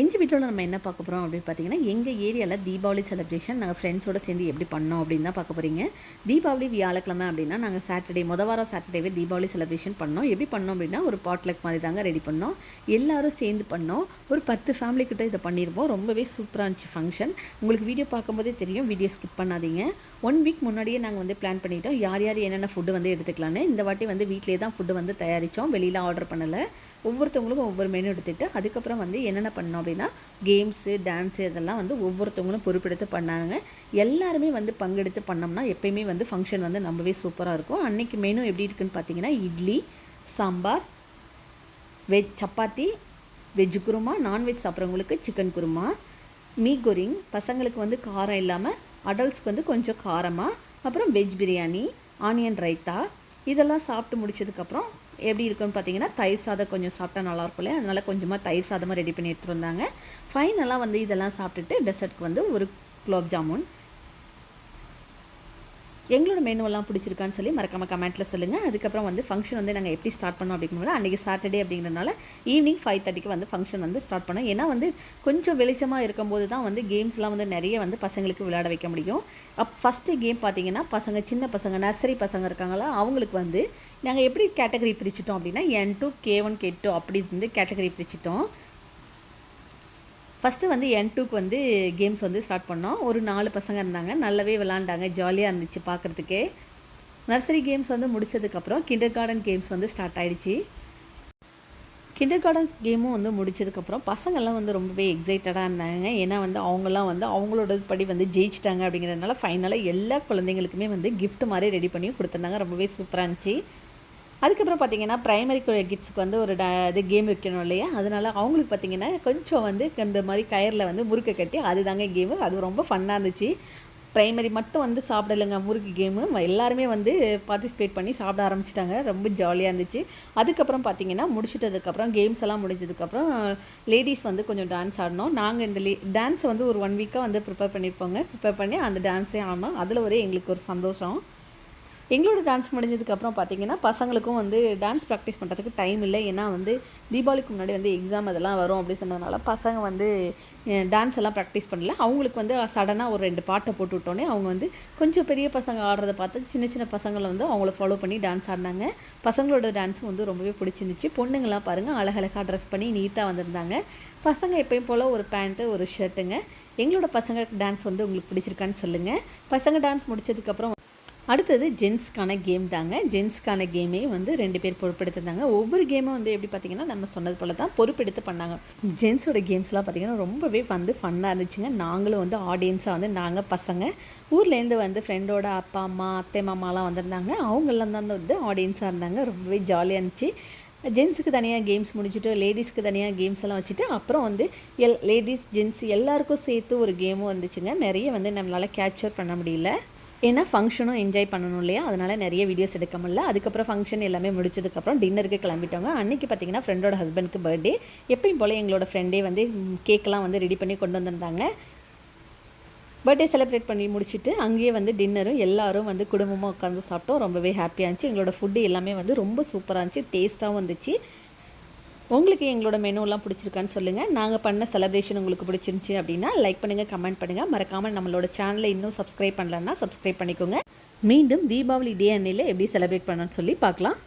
இந்த வீடியோவில் நம்ம என்ன பார்க்க போகிறோம் அப்படின்னு பார்த்தீங்கன்னா எங்கள் ஏரியாவில் தீபாவளி செலிப்ரேஷன் நாங்கள் ஃப்ரெண்ட்ஸோட சேர்ந்து எப்படி பண்ணோம் அப்படின்னு தான் பார்க்க போகிறீங்க தீபாவளி வியாழக்கிழமை அப்படின்னா நாங்கள் சாட்டர்டே முத வாரம் சாட்டர்டேவே தீபாவளி செலிப்ரேஷன் பண்ணோம். எப்படி பண்ணோம் அப்படின்னா ஒரு பாட்லக் மாதிரி தாங்க ரெடி பண்ணோம். எல்லாரும் சேர்ந்து பண்ணோம். ஒரு பத்து ஃபேமிலி கிட்டே இதை பண்ணியிருப்போம் ரொம்பவே சூப்பராக இருந்துச்சு ஃபங்க்ஷன் உங்களுக்கு வீடியோ பார்க்கும்போதே தெரியும். வீடியோ ஸ்கிப் பண்ணாதீங்க. ஒன் வீக் முன்னாடியே நாங்கள் வந்து பிளான் பண்ணிட்டோம். யார் யார் என்னென்ன ஃபுட்டு வந்து எடுத்துக்கலான்னு இந்த வாட்டி வந்து வீட்டிலே தான் ஃபுட்டு வந்து தயாரித்தோம் வெளியில் ஆர்டர் பண்ணலை. ஒவ்வொருத்தவங்களுக்கும் ஒவ்வொரு மெனு எடுத்துகிட்டு அதுக்கப்புறம் வந்து என்னென்ன பண்ணோம் அப்படின்னா கேம்ஸு டான்ஸு இதெல்லாம் வந்து ஒவ்வொருத்தவங்களும் பொறுப்பெடுத்து பண்ணாங்க எல்லாருமே வந்து பங்கெடுத்து பண்ணோம்னா எப்பயுமே வந்து ஃபங்க்ஷன் வந்து ரொம்பவே சூப்பராக இருக்கும். அன்றைக்கி மெனு எப்படி இருக்குன்னு பார்த்தீங்கன்னா idli sambar veg chapati veg kurma non veg சாப்பிட்றவங்களுக்கு chicken kurma me கொரிங் பசங்களுக்கு வந்து காரம் இல்லாமல் அடல்ட்ஸ்க்கு வந்து கொஞ்சம் காரமாக அப்புறம் வெஜ் பிரியாணி ஆனியன் ரைத்தா இதெல்லாம் சாப்பிட்டு முடிச்சதுக்கப்புறம் எப்படி இருக்குன்னு பார்த்தீங்கன்னா தயிர் சாதம் கொஞ்சம் சாப்பிட்டா நல்லாயிருக்கும் இல்லையா? அதனால் கொஞ்சமாக தயிர் சாதமாக ரெடி பண்ணி எடுத்துகிட்டு வந்தாங்க. ஃபைனலாக வந்து இதெல்லாம் சாப்பிட்டுட்டு டெசர்ட்க்கு வந்து ஒரு குலோப் ஜாமுன் எங்களோட மெனுவெல்லாம் பிடிச்சிருக்கான்னு சொல்லி மறக்காமல் கமெண்ட்டில் சொல்லுங்கள் அதுக்கப்புறம் வந்து ஃபங்க்ஷன் வந்து நாங்கள் எப்படி ஸ்டார்ட் பண்ணோம் அப்படிங்கிறத அன்றைக்கி சாட்டர்டே அப்படிங்கிறனால ஈவினிங் ஃபைவ் தேர்ட்டிக்கு வந்து ஃபங்க்ஷன் வந்து ஸ்டார்ட் பண்ணோம். ஏன்னா வந்து கொஞ்சம் வெளிச்சமாக இருக்கும்போது தான் வந்து கேம்ஸ்லாம் வந்து நிறைய வந்து பசங்களுக்கு விளையாட வைக்க முடியும். அப் ஃபஸ்ட்டு கேம் பார்த்தீங்கன்னா பசங்க சின்ன பசங்க நர்சரி பசங்க இருக்காங்களா அவங்களுக்கு வந்து நாங்கள் எப்படி கேட்டகரி பிரிச்சிட்டோம் அப்படின்னா என் two K one K two அப்படி வந்து கேட்டகரி பிரிச்சிட்டோம். ஃபஸ்ட்டு வந்து என் டூக்கு வந்து கேம்ஸ் வந்து ஸ்டார்ட் பண்ணோம். ஒரு நாலு பசங்க இருந்தாங்க. நல்லாவே விளாண்டாங்க ஜாலியாக இருந்துச்சு பார்க்குறதுக்கே நர்சரி கேம்ஸ் வந்து முடிச்சதுக்கப்புறம் கிண்டர் கார்டன் கேம்ஸ் வந்து ஸ்டார்ட் ஆகிடுச்சு கிண்டர் கார்டன் கேமும் வந்து முடிச்சதுக்கப்புறம் பசங்கள்லாம் வந்து ரொம்பவே எக்ஸைட்டடாக இருந்தாங்க. ஏன்னா வந்து அவங்களாம் வந்து அவங்களோட படி வந்து ஜெயிச்சிட்டாங்க அப்படிங்கிறதுனால ஃபைனலாக எல்லா குழந்தைங்களுக்குமே வந்து கிஃப்ட் மாதிரி ரெடி பண்ணி கொடுத்துருந்தாங்க. ரொம்பவே சூப்பராக இருந்துச்சு. அதுக்கப்புறம் பார்த்தீங்கன்னா ப்ரைமரி கிட்ஸுக்கு வந்து ஒரு ட இது கேம் வைக்கணும் இல்லையா? அதனால் அவங்களுக்கு பார்த்தீங்கன்னா கொஞ்சம் வந்து இந்த மாதிரி கயரில் வந்து முறுக்கு கட்டி அதுதாங்க கேமு அது ரொம்ப ஃபன்னாக இருந்துச்சு. ப்ரைமரி மட்டும் வந்து சாப்பிடலைங்க முறுக்கு கேமு எல்லாருமே வந்து பார்ட்டிசிபேட் பண்ணி சாப்பிட ஆரம்பிச்சிட்டாங்க. ரொம்ப ஜாலியாக இருந்துச்சு. அதுக்கப்புறம் பார்த்தீங்கன்னா முடிச்சிட்டதுக்கப்புறம் கேம்ஸ் எல்லாம் முடிஞ்சதுக்கப்புறம் லேடிஸ் வந்து கொஞ்சம் டான்ஸ் ஆடினோம் நாங்கள் இந்த லே டான்ஸை வந்து ஒரு ஒன் வீக்காக வந்து ப்ரிப்பேர் பண்ணியிருப்போங்க ப்ரிப்பேர் பண்ணி அந்த டான்ஸே ஆடினோம் அதில் ஒரே எங்களுக்கு ஒரு சந்தோஷம். எங்களோட டான்ஸ் முடிஞ்சதுக்கப்புறம் பார்த்தீங்கன்னா பசங்களுக்கும் வந்து டான்ஸ் ப்ராக்டிஸ் பண்ணுறதுக்கு டைம் இல்லை. ஏன்னா வந்து தீபாவளிக்கு முன்னாடி வந்து எக்ஸாம் அதெல்லாம் வரும் அப்படி சொன்னதுனால பசங்க வந்து டான்ஸ் எல்லாம் ப்ராக்டிஸ் பண்ணல. அவங்களுக்கு வந்து சடனாக ஒரு ரெண்டு பாட்டை போட்டு விட்டோன்னே அவங்க வந்து கொஞ்சம் பெரிய பசங்க ஆடுறத பார்த்து சின்ன சின்ன பசங்களை வந்து அவங்கள ஃபாலோ பண்ணி டான்ஸ் ஆடினாங்க. பசங்களோட டான்ஸும் வந்து ரொம்பவே பிடிச்சிருந்துச்சு. பொண்ணுங்களாம் பாருங்கள் அழகழகாக ட்ரெஸ் பண்ணி நீட்டாக வந்திருந்தாங்க. பசங்க எப்பயும் போல் ஒரு பேண்ட்டு ஒரு ஷர்ட்டுங்க எங்களோட பசங்க டான்ஸ் வந்து உங்களுக்கு பிடிச்சிருக்கான்னு சொல்லுங்கள் பசங்க டான்ஸ் முடிச்சதுக்கப்புறம் அடுத்தது ஜென்ஸ்க்கான கேம் தாங்க. ஜென்ஸ்க்கான கேமே வந்து ரெண்டு பேர் பொறுப்பெடுத்திருந்தாங்க ஒவ்வொரு கேமும் வந்து எப்படி பார்த்தீங்கன்னா நம்ம சொன்னது போல தான் பொறுப்பெடுத்து பண்ணாங்க. ஜென்ஸோட கேம்ஸ்லாம் பார்த்தீங்கன்னா ரொம்பவே வந்து ஃபன்னாக இருந்துச்சுங்க. நாங்களும் வந்து ஆடியன்ஸாக வந்து நாங்கள் பசங்க ஊர்லேருந்து வந்து ஃப்ரெண்டோட அப்பா அம்மா அத்தை மாமாலாம் வந்திருந்தாங்க. அவங்கெல்லாம் தான் வந்து ஆடியன்ஸாக இருந்தாங்க. ரொம்பவே ஜாலியாக இருந்துச்சு. ஜென்ஸுக்கு தனியாக கேம்ஸ் முடிச்சுட்டு லேடிஸ்க்கு தனியாக கேம்ஸ் எல்லாம் வச்சுட்டு அப்புறம் வந்து எல் லேடிஸ் ஜென்ஸ் எல்லாருக்கும் சேர்த்து ஒரு கேமும் வந்துச்சுங்க. நிறைய வந்து நம்மளால் கேப்சர் பண்ண முடியல. ஏன்னா ஃபங்க்ஷனும் என்ஜாய் பண்ணணும் இல்லையா? அதனால் நிறைய வீடியோஸ் எடுக்க முடியல. அதுக்கப்புறம் ஃபங்க்ஷன் எல்லாமே முடிச்சதுக்கப்புறம் டின்னருக்கு கிளம்பிட்டோங்க அன்றைக்கி பார்த்தீங்கன்னா ஃப்ரெண்டோட ஹஸ்பண்டுக்கு பர்த்டே எப்பயும் போல் எங்களோட ஃப்ரெண்டே வந்து கேக்கெலாம் வந்து ரெடி பண்ணி கொண்டு வந்திருந்தாங்க. பர்த்டே செலிப்ரேட் பண்ணி முடிச்சுட்டு அங்கேயே வந்து டின்னரும் எல்லாரும் வந்து குடும்பமாக உட்காந்து சாப்பிட்டோம். ரொம்பவே ஹாப்பியாக இருந்துச்சு. எங்களோட ஃபுட்டு எல்லாமே வந்து ரொம்ப சூப்பராக இருந்துச்சு. டேஸ்ட்டாகவும் இருந்துச்சு உங்களுக்கு எங்களோட மெனுலாம் பிடிச்சிருக்கான்னு சொல்லுங்கள் நாங்கள் பண்ண செலப்ரேஷன் உங்களுக்கு பிடிச்சிருந்துச்சி அப்படின்னா லைக் பண்ணுங்கள் கமெண்ட் பண்ணுங்கள் மறக்காமல் நம்மளோட சேனலை இன்னும் சப்ஸ்கிரைப் பண்ணலன்னா சப்ஸ்கிரைப் பண்ணிக்கோங்க. மீண்டும் தீபாவளி டே அன்னையில் எப்படி செலிப்ரேட் பண்ணணும்னு சொல்லி பார்க்கலாம்.